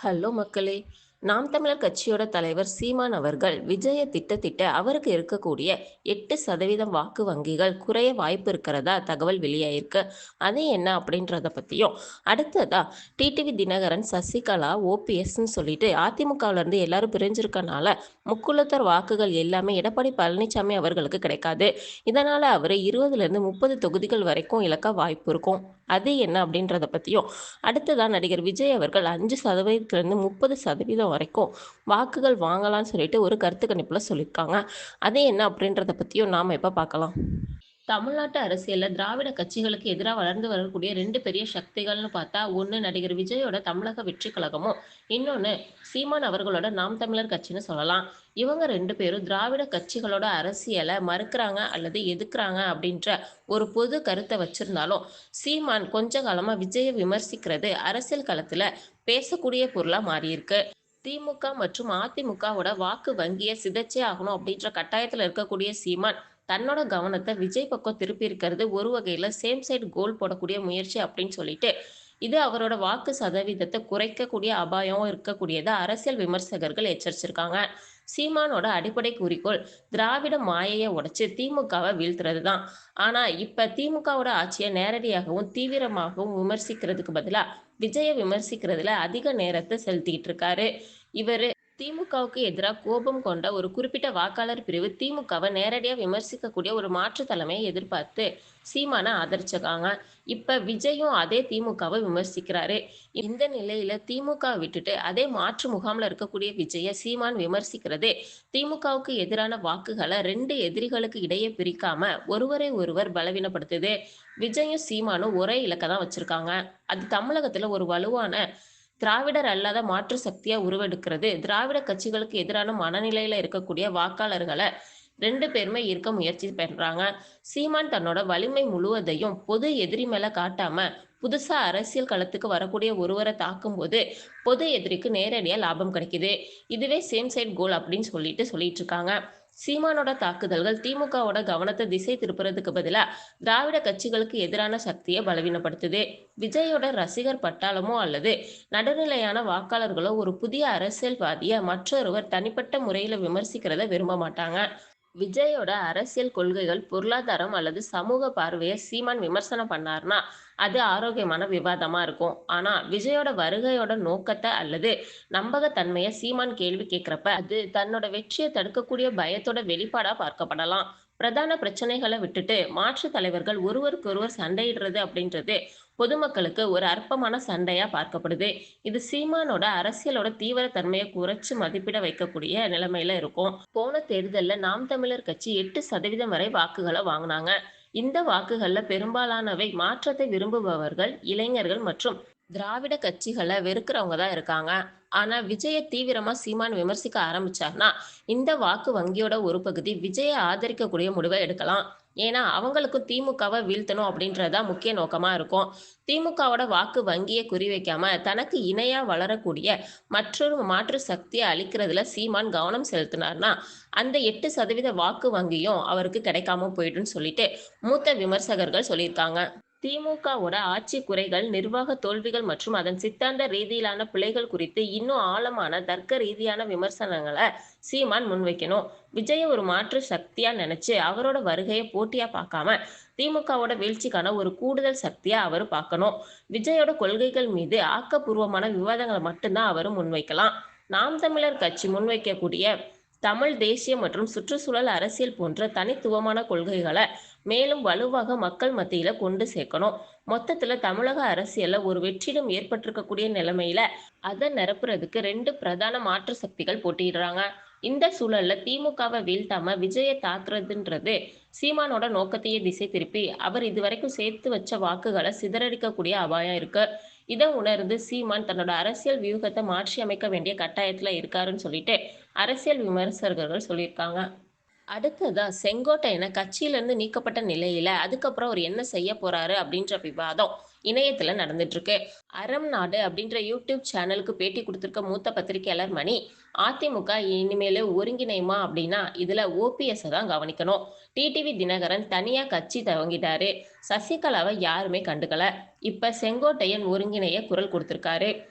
Hello மக்களே! நாம் தமிழர் கட்சியோட தலைவர் சீமான் அவர்கள் விஜய திட்டத்திட்ட அவருக்கு இருக்கக்கூடிய எட்டு சதவீதம் வாக்கு வங்கிகள் குறைய வாய்ப்பு இருக்கிறதா தகவல் வெளியாயிருக்கு. அது என்ன அப்படின்றத பத்தியும், அடுத்ததா டிடிவி தினகரன், சசிகலா, ஓபிஎஸ்ன்னு சொல்லிட்டு அதிமுகவுல இருந்து எல்லாரும் பிரிஞ்சிருக்கனால முக்குளத்தோர் வாக்குகள் எல்லாமே எடப்பாடி பழனிசாமி அவர்களுக்கு கிடைக்காது. இதனால அவரு 20லிருந்து 30 தொகுதிகள் வரைக்கும் இழக்க வாய்ப்பு இருக்கும். அது என்ன அப்படின்றத பத்தியும், அடுத்ததா நடிகர் விஜய் அவர்கள் அஞ்சு சதவீதத்துலேருந்து முப்பது சதவீதம் வரைக்கும் வாக்குகள் வாங்கலாம்னு சொல்லிட்டு ஒரு கருத்து கணிப்புல சொல்லியிருக்காங்க. அது என்ன அப்படின்றத பத்தியும் நாம இப்ப பார்க்கலாம். தமிழ்நாட்டு அரசியல்ல திராவிட கட்சிகளுக்கு எதிராக வளர்ந்து வரக்கூடிய ரெண்டு பெரிய சக்திகள்னு பார்த்தா, ஒன்று நடிகர் விஜயோட தமிழக வெற்றி கழகமும், இன்னொன்று சீமான் அவர்களோட நாம் தமிழர் கட்சின்னு சொல்லலாம். இவங்க ரெண்டு பேரும் திராவிட கட்சிகளோட அரசியலை மறுக்கிறாங்க அல்லது எதுக்குறாங்க அப்படின்ற ஒரு பொது கருத்தை வச்சிருந்தாலும், சீமான் கொஞ்ச காலமாக விஜயை விமர்சிக்கிறது அரசியல் களத்தில் பேசக்கூடிய பொருளாக மாறியிருக்கு. திமுக மற்றும் அதிமுகவோட வாக்கு வங்கியை சிதைச்சே ஆகணும் அப்படின்ற கட்டாயத்தில் இருக்கக்கூடிய சீமான், தன்னோட கவனத்தை விஜய் பக்கம் திருப்பி இருக்கிறது ஒரு வகையில சேம் சைடு கோல் போடக்கூடிய முயற்சி அப்படின்னு சொல்லிட்டு, இது அவரோட வாக்கு சதவீதத்தை குறைக்கக்கூடிய அபாயம் இருக்கக்கூடியதை அரசியல் விமர்சகர்கள் எச்சரிச்சிருக்காங்க. சீமானோட அடிப்படை குறிக்கோள் திராவிட மாயையை உடைச்சு திமுகவை வீழ்த்துறது தான். ஆனா இப்ப திமுகவோட ஆட்சியை நேரடியாகவும், தீவிரமாகவும் விமர்சிக்கிறதுக்கு பதிலாக விஜய விமர்சிக்கிறதுல அதிக நேரத்தை செலுத்திக்கிட்டு இருக்காரு. இவரு திமுகவுக்கு எதிராக கோபம் கொண்ட ஒரு குறிப்பிட்ட வாக்காளர் பிரிவு திமுகவை நேரடியாக விமர்சிக்கக்கூடிய ஒரு மாற்று தலைமையை எதிர்பார்த்து சீமானை ஆதரிச்சிருக்காங்க. இப்ப விஜயும் அதே திமுகவை விமர்சிக்கிறாரு. இந்த நிலையில திமுக விட்டுட்டு அதே மாற்று முகாம்ல இருக்கக்கூடிய விஜய சீமான் விமர்சிக்கிறது, திமுகவுக்கு எதிரான வாக்குகளை ரெண்டு எதிரிகளுக்கு இடையே பிரிக்காம ஒருவரை ஒருவர் பலவீனப்படுத்துது. விஜயும் சீமானும் ஒரே இலக்க தான் வச்சிருக்காங்க. அது தமிழகத்துல ஒரு வலுவான திராவிடர் அல்லாத மாற்று சக்தியா உருவெடுக்கிறது. திராவிட கட்சிகளுக்கு எதிரான மனநிலையில இருக்கக்கூடிய வாக்காளர்களை ரெண்டு பேருமே ஈர்க்க முயற்சி பண்றாங்க. சீமான் தன்னோட வலிமை முழுவதையும் பொது எதிரி மேல காட்டாம, புதுசா அரசியல் களத்துக்கு வரக்கூடிய ஒருவர தாக்கும்போது, பொது எதிரிக்கு நேரடியா லாபம் கிடைக்குது. இதுவே சேம் சைட் கோல் அப்படின்னு சொல்லிட்டு சொல்லிட்டு இருக்காங்க. சீமானோட தாக்குதல்கள் திமுகவோட கவனத்தை திசை திருப்புறதுக்கு பதிலாக திராவிட கட்சிகளுக்கு எதிரான சக்தியை பலவீனப்படுத்துது. விஜயோட ரசிகர் பட்டாளமோ அல்லது நடுநிலையான வாக்காளர்களோ ஒரு புதிய அரசியல்வாதியை மற்றொருவர் தனிப்பட்ட முறையில விமர்சிக்கிறத விரும்ப மாட்டாங்க. விஜயோட அரசியல் கொள்கைகள், பொருளாதாரம் அல்லது சமூக பார்வையை சீமான் விமர்சனம் பண்ணாருன்னா, அது ஆரோக்கியமான விவாதமா இருக்கும். ஆனா விஜயோட வருகையோட நோக்கத்தை அல்லது நம்பகத்தன்மையை சீமான் கேள்வி கேட்கிறப்ப, அது தன்னோட வெற்றியை தடுக்கக்கூடிய பயத்தோட வெளிப்பாடா பார்க்கப்படலாம். பிரதான பிரச்சனைகளை விட்டுட்டு மாற்று தலைவர்கள் ஒருவருக்கொருவர் சண்டையிடுறது அப்படின்றது பொதுமக்களுக்கு ஒரு அற்பமான சண்டையா பார்க்கப்படுது. இது சீமானோட அரசியலோட தீவிர தன்மையை குறைச்சு மதிப்பிட வைக்கக்கூடிய நிலைமையில இருக்கும். போன தேர்தல்ல நாம் தமிழர் கட்சி எட்டு சதவீதம் வரை வாக்குகளை வாங்கினாங்க இந்த வாக்குகள்ல பெரும்பாலானவை மாற்றத்தை விரும்புபவர்கள், இளைஞர்கள் மற்றும் திராவிட கட்சிகளை வெறுக்கிறவங்க தான் இருக்காங்க. ஆனா விஜய தீவிரமா சீமான் விமர்சிக்க ஆரம்பிச்சார்னா, இந்த வாக்கு வங்கியோட ஒரு பகுதி விஜய ஆதரிக்கக்கூடிய முடிவை எடுக்கலாம். ஏன்னா அவங்களுக்கும் திமுகவை வீழ்த்தணும் அப்படின்றதான் முக்கிய நோக்கமா இருக்கும். திமுகவோட வாக்கு வங்கியை குறிவைக்காம, தனக்கு இணையா வளரக்கூடிய மற்றொரு மாற்று சக்தியை அழிக்கிறதுல சீமான் கவனம் செலுத்தினார்னா, அந்த எட்டு சதவீத வாக்கு வங்கியும் அவருக்கு கிடைக்காம போயிடும்னு சொல்லிட்டு மூத்த விமர்சகர்கள் சொல்லியிருக்காங்க. திமுகவோட ஆட்சி குறைகள், நிர்வாக தோல்விகள் மற்றும் அதன் சித்தாந்த ரீதியிலான பிழைகள் குறித்து இன்னும் ஆழமான தர்க்க ரீதியான விமர்சனங்களை சீமான் முன்வைக்கணும். விஜய ஒரு மாற்று சக்தியா நினைச்சு அவரோட வருகையை போட்டியா பார்க்காம, திமுகவோட வீழ்ச்சிக்கான ஒரு கூடுதல் சக்தியா அவர் பார்க்கணும். விஜயோட கொள்கைகள் மீது ஆக்கப்பூர்வமான விவாதங்களை மட்டும்தான் அவரும் முன்வைக்கலாம். நாம் தமிழர் கட்சி முன்வைக்கக்கூடிய தமிழ் தேசிய மற்றும் சுற்றுச்சூழல் அரசியல் போன்ற தனித்துவமான கொள்கைகளை மேலும் வலுவாக மக்கள் மத்தியில கொண்டு சேர்க்கணும். மொத்தத்துல தமிழக அரசியல்ல ஒரு வெற்றிடம் ஏற்பட்டிருக்கக்கூடிய நிலைமையில, அதை நிரப்புறதுக்கு ரெண்டு பிரதான மாற்று சக்திகள் போட்டிடுறாங்க இந்த சூழல்ல திமுகவை வீழ்த்தாம விஜய தாக்குறதுன்றது சீமானோட நோக்கத்தையே திசை திருப்பி, அவர் இதுவரைக்கும் சேர்த்து வச்ச வாக்குகளை சிதறடிக்கக்கூடிய அபாயம் இருக்கு. இதை உணர்ந்து சீமான் தன்னோட அரசியல் வியூகத்தை மாற்றி அமைக்க வேண்டிய கட்டாயத்துல இருக்காருன்னு சொல்லிட்டு அரசியல் விமர்சகர்கள் சொல்லியிருக்காங்க. அடுத்ததா செங்கோட்டையனை கட்சியிலிருந்து நீக்கப்பட்ட நிலையில, அதுக்கப்புறம் அவர் என்ன செய்ய போறாரு அப்படின்ற விவாதம் இணையத்துல நடந்துட்டு இருக்கு. அறம் நாடு அப்படின்ற யூடியூப் சேனலுக்கு பேட்டி கொடுத்துருக்க மூத்த பத்திரிகையாளர் மணி, அதிமுக இனிமேல ஒருங்கிணையுமா அப்படின்னா, இதுல ஓபிஎஸ் தான் கவனிக்கணும். டிடிவி தினகரன் தனியா கட்சி தவங்கிட்டாரு சசிகலாவை யாருமே கண்டுக்கல. இப்ப செங்கோட்டையன் ஒருங்கிணைய குரல் கொடுத்திருக்காரு.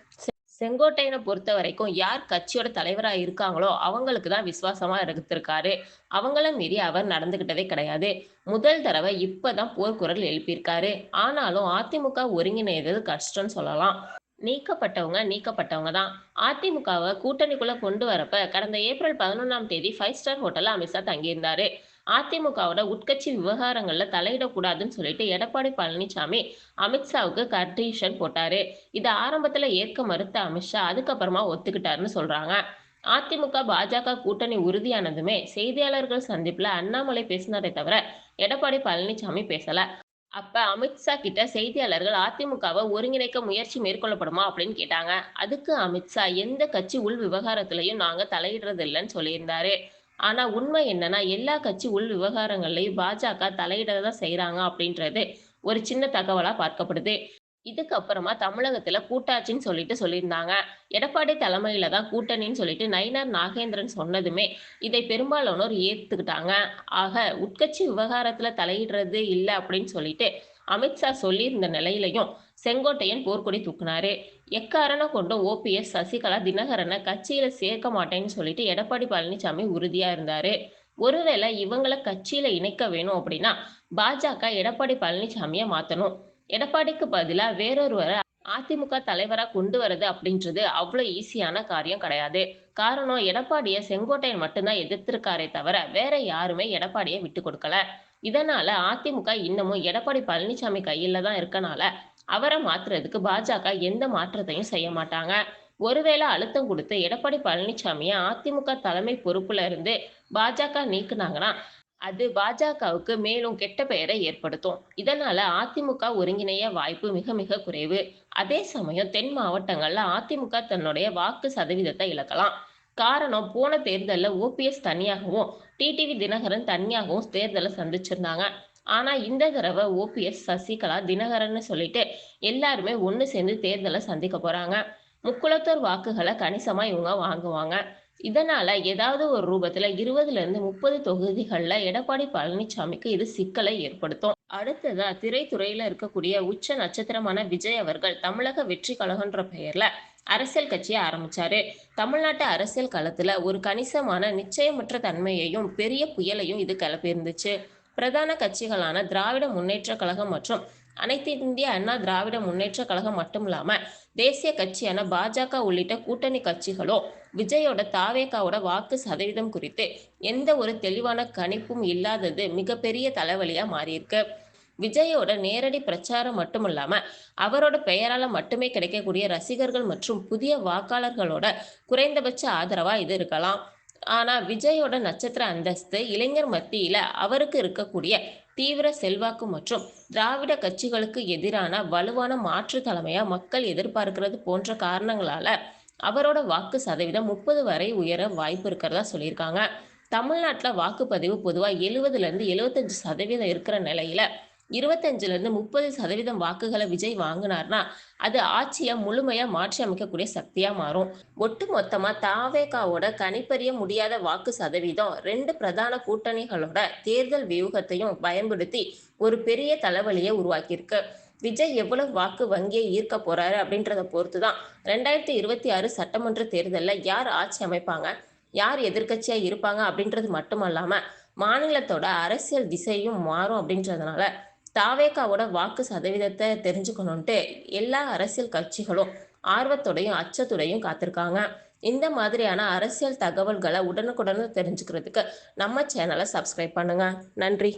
செங்கோட்டையனை பொறுத்த வரைக்கும் யார் கட்சியோட தலைவராக இருக்காங்களோ அவங்களுக்கு தான் விசுவாசமா இருந்திருக்காரு. அவங்கள மீறி அவர் நடந்துகிட்டதே கிடையாது. முதல் தடவை இப்பதான் போர்க்குரல் எழுப்பியிருக்காரு. ஆனாலும் அதிமுக ஒருங்கிணைந்தது கஷ்டம்னு சொல்லலாம். நீக்கப்பட்டவங்க நீக்கப்பட்டவங்க தான். அதிமுகவை கூட்டணிக்குள்ள கொண்டு வரப்ப கடந்த ஏப்ரல் பதினொன்றாம் தேதி ஃபைவ் ஸ்டார் ஹோட்டல்ல அமித்ஷா தங்கியிருந்தாரு. அதிமுகவோட உட்கட்சி விவகாரங்கள்ல தலையிடக்கூடாதுன்னு சொல்லிட்டு எடப்பாடி பழனிசாமி அமித்ஷாவுக்கு கண்டிஷன் போட்டாரு. இதை ஆரம்பத்துல ஏற்க மறுத்த அமித்ஷா அதுக்கப்புறமா ஒத்துக்கிட்டாருன்னு சொல்றாங்க. அதிமுக பாஜக கூட்டணி உறுதியானதுமே செய்தியாளர்கள் சந்திப்புல அண்ணாமலை பேசினதை தவிர எடப்பாடி பழனிசாமி பேசல. அப்ப அமித்ஷா கிட்ட செய்தியாளர்கள் அதிமுகவை ஒருங்கிணைக்க முயற்சி மேற்கொள்ளப்படுமா அப்படின்னு கேட்டாங்க. அதுக்கு அமித்ஷா எந்த கட்சி உள் விவகாரத்திலையும் நாங்க தலையிடுறது இல்லைன்னு சொல்லியிருந்தாரு. ஆனா உண்மை என்னன்னா எல்லா கட்சி உள் விவகாரங்கள்லயும் பாஜக தலையிடதான் செய்யறாங்க அப்படின்றது ஒரு சின்ன தகவலா பார்க்கப்படுது. இதுக்கப்புறமா தமிழகத்துல கூட்டாட்சின்னு சொல்லிட்டு சொல்லியிருந்தாங்க. எடப்பாடி தலைமையில தான் கூட்டணின்னு சொல்லிட்டு நயினார் நாகேந்திரன் சொன்னதுமே இதை பெரும்பாலானோர் ஏத்துக்கிட்டாங்க. ஆக உட்கட்சி விவகாரத்துல தலையிடுறது இல்லை அப்படின்னு சொல்லிட்டு அமித்ஷா சொல்லியிருந்த நிலையிலையும் செங்கோட்டையன் போர்க்கொடி தூக்குனாரு. எக்காரணம் கொண்டும் ஓபிஎஸ் சசிகலா தினகரனை கட்சியில சேர்க்க மாட்டேன்னு சொல்லிட்டு எடப்பாடி பழனிசாமி உறுதியா இருந்தாரு. ஒருவேளை இவங்களை கட்சியில இணைக்க வேணும் அப்படின்னா பாஜக எடப்பாடி பழனிசாமியை மாத்தணும். எடப்பாடிக்கு பதிலா வேறொருவரை அதிமுக தலைவரா கொண்டு வரது அப்படின்றது அவ்வளவு ஈஸியான காரியம் கிடையாது. காரணம் எடப்பாடியை செங்கோட்டையன் மட்டும்தான் எதிர்த்திருக்காரே தவிர வேற யாருமே எடப்பாடியை விட்டு கொடுக்கல. இதனால அதிமுக இன்னமும் எடப்பாடி பழனிசாமி கையில தான் இருக்கனால அவரை மாத்துறதுக்கு பாஜக எந்த மாற்றத்தையும் செய்ய மாட்டாங்க. ஒருவேளை அழுத்தம் கொடுத்து எடப்பாடி பழனிசாமியை அதிமுக தலைமை பொறுப்புல இருந்து பாஜக நீக்குனாங்கன்னா அது பாஜகவுக்கு மேலும் கெட்ட பெயரை ஏற்படுத்தும். இதனால அதிமுக ஒருங்கிணைய வாய்ப்பு மிக மிக குறைவு. அதே சமயம் தென் மாவட்டங்கள்ல அதிமுக தன்னுடைய வாக்கு சதவீதத்தை இழக்கலாம். காரணம் போன தேர்தலில் ஓபிஎஸ் தனியாகவும் டிடிவி தினகரன் தனியாகவும் தேர்தலை சந்திச்சிருந்தாங்க. ஆனா இந்த தடவை ஓபிஎஸ் சசிகலா தினகரன் சொல்லிட்டு எல்லாருமே ஒன்று சேர்ந்து தேர்தலை சந்திக்க போறாங்க. முக்குளத்தூர் வாக்குகளை கணிசமா இவங்க வாங்குவாங்க. இதனால ஏதாவது ஒரு ரூபத்துல இருபதுல இருந்து முப்பது தொகுதிகளில் எடப்பாடி பழனிசாமிக்கு இது சிக்கலை ஏற்படுத்தும். அடுத்ததா திரைத்துறையில இருக்கக்கூடிய உச்ச நட்சத்திரமான விஜய் அவர்கள் தமிழக வெற்றி கழகன்ற பெயர்ல அரசியல் கட்சியை ஆரம்பிச்சாரு. தமிழ்நாட்டு அரசியல் களத்துல ஒரு கணிசமான நிச்சயமற்ற தன்மையையும் பெரிய புயலையும் இது கிளப்பி இருந்துச்சு பிரதான கட்சிகளான திராவிட முன்னேற்ற கழகம் மற்றும் அனைத்து இந்திய அண்ணா திராவிட முன்னேற்ற கழகம் மட்டும் இல்லாம தேசிய கட்சியான பாஜக உள்ளிட்ட கூட்டணி கட்சிகளும் விஜயோட தாவேகாவோட வாக்கு சதவீதம் குறித்து எந்த ஒரு தெளிவான கணிப்பும் இல்லாதது மிகப்பெரிய தலைவலியா மாறியிருக்கு. விஜயோட நேரடி பிரச்சாரம் மட்டும் இல்லாம அவரோட பெயரால மட்டுமே கிடைக்கக்கூடிய ரசிகர்கள் மற்றும் புதிய வாக்காளர்களோட குறைந்தபட்ச ஆதரவா இது இருக்கலாம். ஆனா விஜயோட நட்சத்திர அந்தஸ்து இளைஞர் மத்தியில அவருக்கு இருக்கக்கூடிய தீவிர செல்வாக்கு மற்றும் திராவிட கட்சிகளுக்கு எதிரான வலுவான மாற்று தலைமையா மக்கள் எதிர்பார்க்கிறது போன்ற காரணங்களால அவரோட வாக்கு சதவீதம் முப்பது வரை உயர வாய்ப்பு இருக்கிறதா சொல்லியிருக்காங்க. தமிழ்நாட்டில் வாக்குப்பதிவு பொதுவாக எழுபதுலேருந்து எழுபத்தஞ்சு சதவீதம் இருக்கிற நிலையில இருபத்தஞ்சுலேருந்து முப்பது சதவீதம் வாக்குகளை விஜய் வாங்கினார்னா அது ஆட்சியை முழுமையாக மாற்றி அமைக்கக்கூடிய சக்தியாக மாறும். ஒட்டு மொத்தமாக தாவேகாவோட கணிப்பறிய முடியாத வாக்கு சதவீதம் ரெண்டு பிரதான கூட்டணிகளோட தேர்தல் வியூகத்தையும் பயன்படுத்தி ஒரு பெரிய தலைவலியை உருவாக்கியிருக்கு. விஜய் எவ்வளவு வாக்கு வங்கியை ஈர்க்க போறாரு அப்படின்றத பொறுத்து தான் ரெண்டாயிரத்தி இருபத்தி ஆறு சட்டமன்ற தேர்தலில் யார் ஆட்சி அமைப்பாங்க யார் எதிர்கட்சியா இருப்பாங்க அப்படின்றது மட்டுமல்லாம மாநிலத்தோட அரசியல் திசையும் மாறும் அப்படின்றதுனால தாவேக்காவோட வாக்கு சதவீதத்தை தெரிஞ்சுக்கணுன்ட்டு எல்லா அரசியல் கட்சிகளும் ஆர்வத்தோடையும் அச்சத்தோடையும் காத்திருக்காங்க. இந்த மாதிரியான அரசியல் தகவல்களை உடனுக்குடனே தெரிஞ்சுக்கிறதுக்கு நம்ம சேனலை சப்ஸ்கிரைப் பண்ணுங்க. நன்றி.